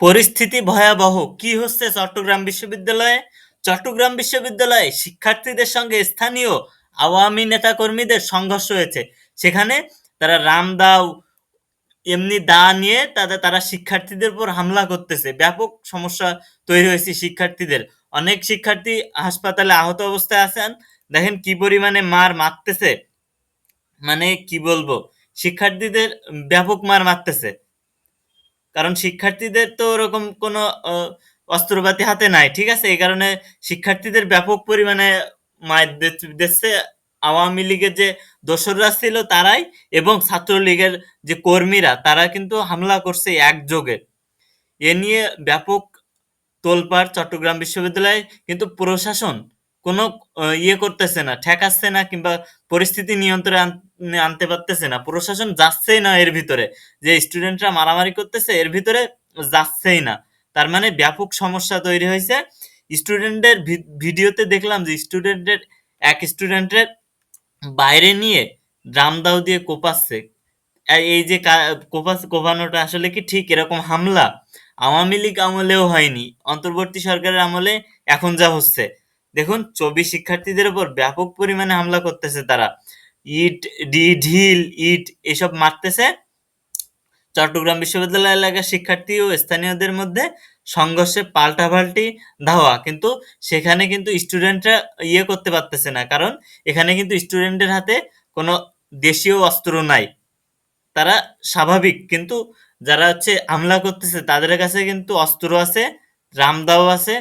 পরিস্থিতি ভয়াবহ। কি হচ্ছে চট্টগ্রাম বিশ্ববিদ্যালয়ে? চট্টগ্রাম বিশ্ববিদ্যালয়ে শিক্ষার্থীদের সঙ্গে স্থানীয় আওয়ামী নেতাকর্মীদের সংঘর্ষ হয়েছে। সেখানে তারা রামদাও এমনি দা নিয়ে তাদের, তারা শিক্ষার্থীদের উপর হামলা করতেছে। ব্যাপক সমস্যা তৈরি হয়েছে শিক্ষার্থীদের। অনেক শিক্ষার্থী হাসপাতালে আহত অবস্থায় আছেন। দেখেন কি পরিমাণে মার মারতেছে। মানে কি বলব? শিক্ষার্থীদের ব্যাপক মার মারতেছে। কারণ শিক্ষার্থীদের তো ওরকম কোনো অস্ত্রপাতি হাতে নাই, ঠিক আছে? এই কারণে শিক্ষার্থীদের ব্যাপক পরিমাণে মায়ের দিচ্ছে। আওয়ামী লীগের যে দোসররা ছিল তারাই এবং ছাত্রলীগের যে কর্মীরা, তারা কিন্তু হামলা করছে একযোগে। এ নিয়ে ব্যাপক তোলপাড় চট্টগ্রাম বিশ্ববিদ্যালয়ে কিন্তু প্রশাসন কোনো ইয়ে করতেছে না, ঠেকাচ্ছে না কিংবা পরিস্থিতি নিয়ন্ত্রণে আন- আনতে পারতেছে না। প্রশাসন যাচ্ছেই না এর ভিতরে। যে স্টুডেন্টরা মারামারি করতেছে, এর ভিতরে যাচ্ছেই না। তার মানে ব্যাপক সমস্যা তৈরি হয়েছে। স্টুডেন্টদের ভিডিওতে দেখলাম যে স্টুডেন্টের এক স্টুডেন্টের বাইরে নিয়ে ড্রাম দাও দিয়ে কোপাচ্ছে। এই যে কোপাস কোপানোটা আসলে কি ঠিক? এরকম হামলা আওয়ামী লীগ আমলেও হয়নি। অন্তর্বর্তী সরকারের আমলে এখন যা হচ্ছে। দেখুন, চব্বিশ শিক্ষার্থীদের উপর ব্যাপক পরিমাণে হামলা করতেছে তারা। ইট, ডি, ঢিল, ইট এসব মারতেছে। চট্টগ্রাম বিশ্ববিদ্যালয় এলাকার শিক্ষার্থী ও স্থানীয়দের মধ্যে সংঘর্ষে পাল্টাপাল্টি ধাওয়া। কিন্তু সেখানে কিন্তু স্টুডেন্টরা ইয়ে করতে পারতেছে না, কারণ এখানে কিন্তু স্টুডেন্টের হাতে কোনো দেশীয় অস্ত্র নাই। তারা স্বাভাবিক, কিন্তু যারা হচ্ছে হামলা করতেছে, তাদের কাছে কিন্তু অস্ত্র আছে, রামদাও আছে